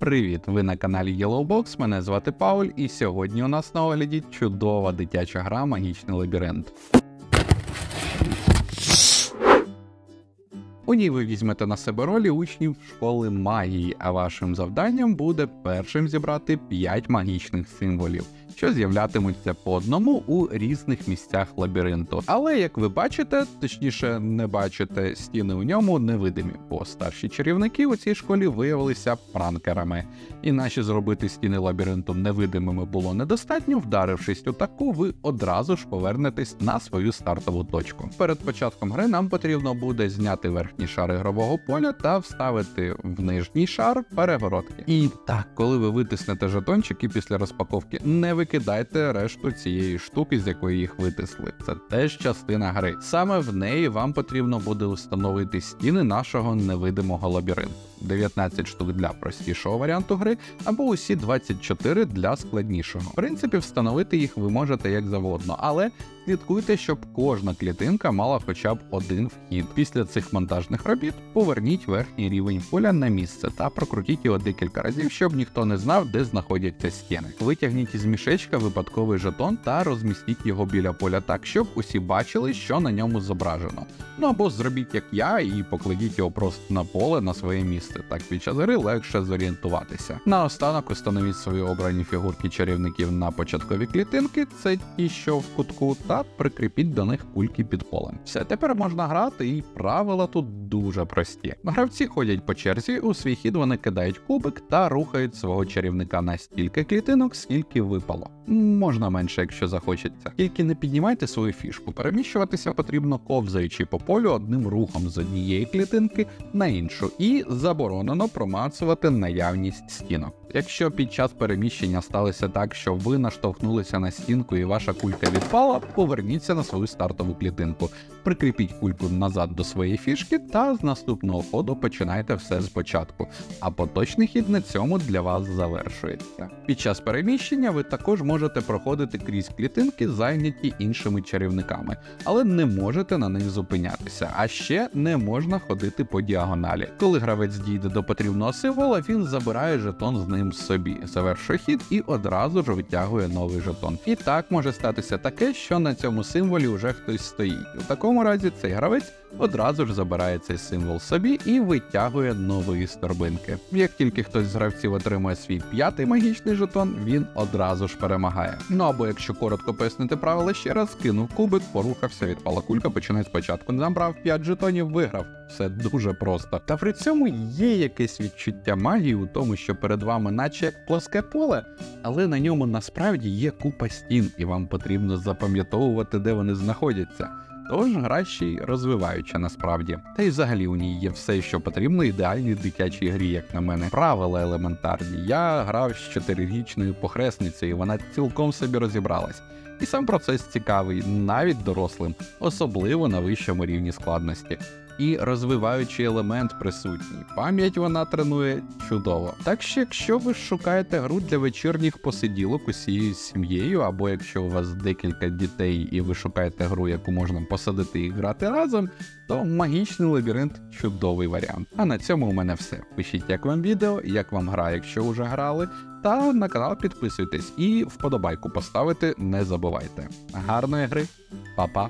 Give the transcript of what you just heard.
Привіт! Ви на каналі Yellowbox, мене звати Пауль, і сьогодні у нас на огляді чудова дитяча гра Магічний лабіринт. У ній ви візьмете на себе ролі учнів школи магії, а вашим завданням буде першим зібрати 5 магічних символів, що з'являтимуться по одному у різних місцях лабіринту. Але як ви бачите, точніше не бачите, стіни у ньому невидимі, бо старші чарівники у цій школі виявилися пранкерами. Іначе зробити стіни лабіринту невидимими було недостатньо. Вдарившись у таку, ви одразу ж повернетесь на свою стартову точку. Перед початком гри нам потрібно буде зняти верхній шар ігрового поля та вставити в нижній шар перегородки. І так, коли ви витиснете жетончики після розпаковки, не викидайте решту цієї штуки, з якої їх витисли. Це теж частина гри. Саме в неї вам потрібно буде встановити стіни нашого невидимого лабіринту. 19 штук для простішого варіанту гри, або усі 24 для складнішого. В принципі, встановити їх ви можете як завгодно, але слідкуйте, щоб кожна клітинка мала хоча б один вхід. Після цих монтажних робіт поверніть верхній рівень поля на місце та прокрутіть його декілька разів, щоб ніхто не знав, де знаходяться стіни. Витягніть із мішечка випадковий жетон та розмістіть його біля поля так, щоб усі бачили, що на ньому зображено. Ну або зробіть як я і покладіть його просто на поле на своє місце. Так під час гри легше зорієнтуватися. Наостанок установіть свої обрані фігурки чарівників на початкові клітинки, це ті, що в кутку, та прикріпіть до них кульки під полем. Все, тепер можна грати, і правила тут дуже прості. Гравці ходять по черзі, у свій хід вони кидають кубик та рухають свого чарівника на стільки клітинок, скільки випало. Можна менше, якщо захочеться. Тільки не піднімайте свою фішку. Переміщуватися потрібно ковзаючи по полю одним рухом з однієї клітинки на іншу, і заборонено промацувати наявність стінок. Якщо під час переміщення сталося так, що ви наштовхнулися на стінку і ваша кулька відпала, поверніться на свою стартову клітинку, прикріпіть кульку назад до своєї фішки, та з наступного ходу починайте все спочатку. А поточний хід на цьому для вас завершується. Під час переміщення ви також можете проходити крізь клітинки, зайняті іншими чарівниками, але не можете на них зупинятися. А ще не можна ходити по діагоналі. Коли гравець дійде до потрібного символа, він забирає жетон з ним собі, завершує хід і одразу ж витягує новий жетон. І так може статися таке, що на цьому символі вже хтось стоїть. У такому разі цей гравець одразу ж забирає цей символ собі і витягує новий з торбинки. Як тільки хтось з гравців отримує свій п'ятий магічний жетон, він одразу ж перемагає. Ну або якщо коротко пояснити правила ще раз, кинув кубик, порухався, відпала кулька, починає спочатку. Набрав 5 жетонів, виграв. Все дуже просто. Та при цьому є якесь відчуття магії у тому, що перед вами, наче як плоске поле, але на ньому насправді є купа стін, і вам потрібно запам'ятовувати, де вони знаходяться. Тож гра ще й розвиваюча насправді. Та й взагалі у ній є все, що потрібно ідеальній дитячій грі, як на мене. Правила елементарні. Я грав з чотирирічною похресницею, вона цілком собі розібралась. І сам процес цікавий, навіть дорослим, особливо на вищому рівні складності. І розвиваючий елемент присутній. Пам'ять вона тренує чудово. Так що, якщо ви шукаєте гру для вечірніх посиділок усією сім'єю, або якщо у вас декілька дітей і ви шукаєте гру, яку можна посадити і грати разом, то магічний лабіринт чудовий варіант. А на цьому у мене все. Пишіть, як вам відео, як вам гра, якщо вже грали. Та на канал підписуйтесь і вподобайку поставити не забувайте. Гарної гри, Па-па!